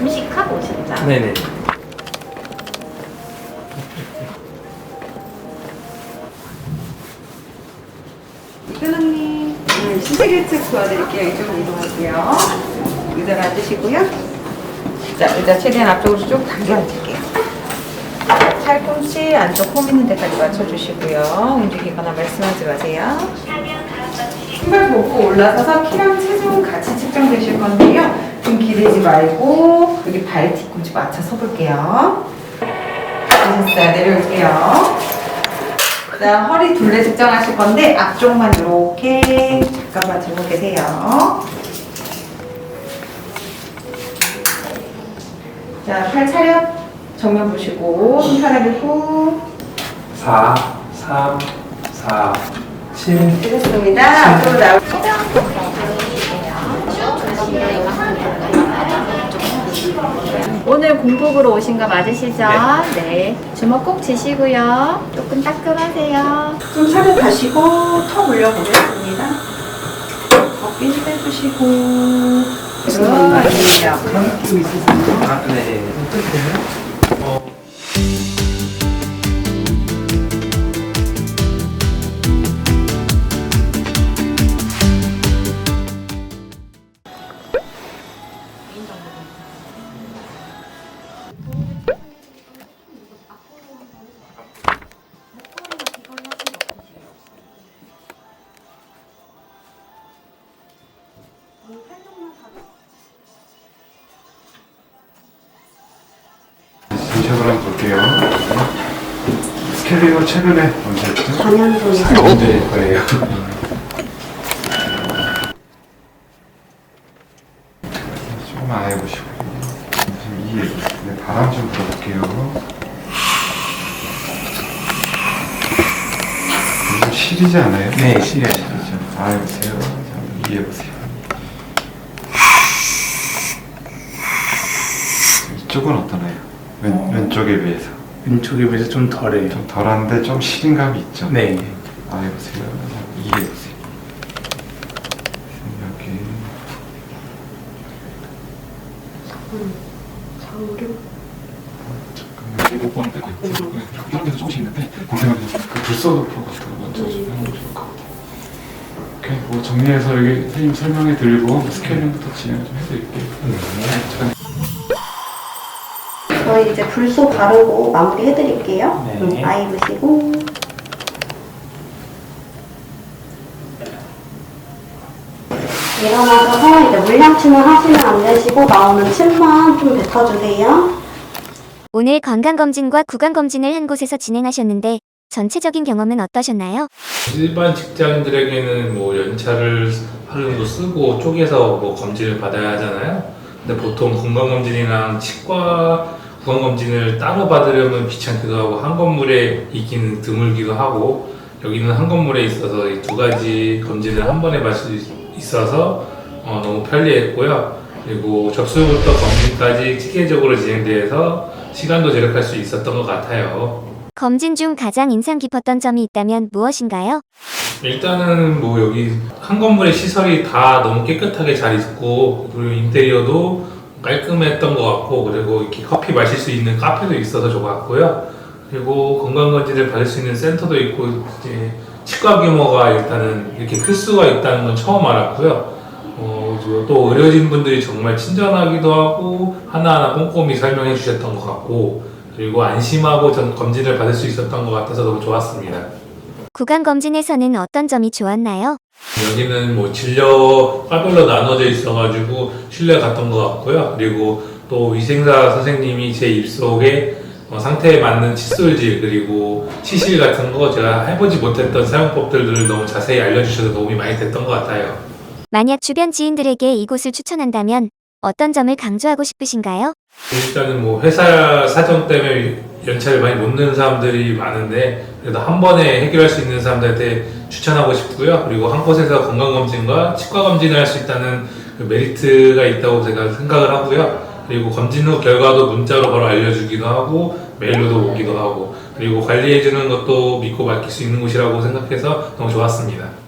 음식하고 오신다. 네네. 이근홍님, 오늘 신세계 책 도와드릴게요. 이쪽으로 이동할게요. 의자로 앉으시고요. 자, 의자 최대한 앞쪽으로 쭉 당겨 앉을게요. 팔꿈치 안쪽 홈 있는 데까지 맞춰주시고요. 움직이거나 말씀하지 마세요. 신발 보고 올라서서 키랑 체중 같이 측정되실 건데요. 등 기대지 말고 여기 발 뒤꿈치 맞춰 서 볼게요. 되셨어요. 내려올게요. 그다음 허리 둘레 측정하실 건데 앞쪽만 이렇게 잠깐만 들고 계세요. 자, 팔 차렷 정면 보시고 손 차려주고 4, 3, 4, 7. 되셨습니다. 앞으로 나올 오늘 공복으로 오신 거 맞으시죠? 네. 주먹 꼭 쥐시고요. 조금 따끔하세요. 좀 차렷 하시고 턱 올려보겠습니다. 어깨 힘 빼주시고 아, 진척을 한번 볼게요. 스케일링을 최근에 언제 했죠? 4년 전에 4년 전 거예요. 조금 안 해보시고 지금 이 네, 바람 좀 불어볼게요. 좀 시리지 않아요? 네. 시리죠. 아 해보세요. 자, 이해해보세요. 이쪽은 어떠나요? 왼, 왼쪽에 비해서 왼쪽에 비해서 좀 덜해요. 좀 덜한데 좀 시린감이 있죠? 네. 아 해보세요. 이해해보세요. 여기 잠깐만. 이런 데서 조금씩 있는데 고생하면서 그 불소도표 같은 거 먼저 좀 해보면 좋을 것 같아요. 오케이, 뭐 정리해서 여기 선생님 설명해 드리고 스케일링부터 진행을 좀 해드릴게요. 잠깐 저희 이제 불소 바르고 마무리 해드릴게요. 네. 음, 아이 보시고 일어나셔서 이제 물량침을 하시면 안 되시고 나오는 침만 좀 뱉어주세요. 오늘 건강검진과 구강검진을 한 곳에서 진행하셨는데 전체적인 경험은 어떠셨나요? 일반 직장인들에게는 뭐 연차를 하루 정도 쓰고 쪼개서 뭐 검진을 받아야 하잖아요. 근데 보통 건강검진이랑 치과 구강검진을 따로 받으려면 귀찮기도 하고 한 건물에 있기는 드물기도 하고 여기는 한 건물에 있어서 이 두 가지 검진을 한 번에 받을 수 있어서 어, 너무 편리했고요. 그리고 접수부터 검진까지 체계적으로 진행돼서 시간도 절약할 수 있었던 것 같아요. 검진 중 가장 인상 깊었던 점이 있다면 무엇인가요? 일단은 뭐 여기 한 건물의 시설이 다 너무 깨끗하게 잘 있고 그리고 인테리어도 깔끔했던 것 같고 그리고 이렇게 커피 마실 수 있는 카페도 있어서 좋았고요. 그리고 건강검진을 받을 수 있는 센터도 있고 이제 치과 규모가 일단은 이렇게 클 수가 있다는 건 처음 알았고요. 어, 또 의료진 분들이 정말 친절하기도 하고 하나하나 꼼꼼히 설명해 주셨던 것 같고 그리고 안심하고 전 검진을 받을 수 있었던 것 같아서 너무 좋았습니다. 구강 검진에서는 어떤 점이 좋았나요? 여기는 뭐 진료 과별로 나눠져 있어가지고 신뢰 갔던 것 같고요. 그리고 또 위생사 선생님이 제 입속에 어, 상태에 맞는 칫솔질 그리고 치실 같은 거 제가 해보지 못했던 사용법들을 너무 자세히 알려주셔서 도움이 많이 됐던 것 같아요. 만약 주변 지인들에게 이곳을 추천한다면 어떤 점을 강조하고 싶으신가요? 일단은 뭐 회사 사정 때문에 연차를 많이 못 내는 사람들이 많은데 그래도 한 번에 해결할 수 있는 사람들한테 추천하고 싶고요. 그리고 한 곳에서 건강검진과 치과검진을 할 수 있다는 메리트가 있다고 제가 생각을 하고요. 그리고 검진 후 결과도 문자로 바로 알려주기도 하고 메일로도 오기도 하고 그리고 관리해주는 것도 믿고 맡길 수 있는 곳이라고 생각해서 너무 좋았습니다.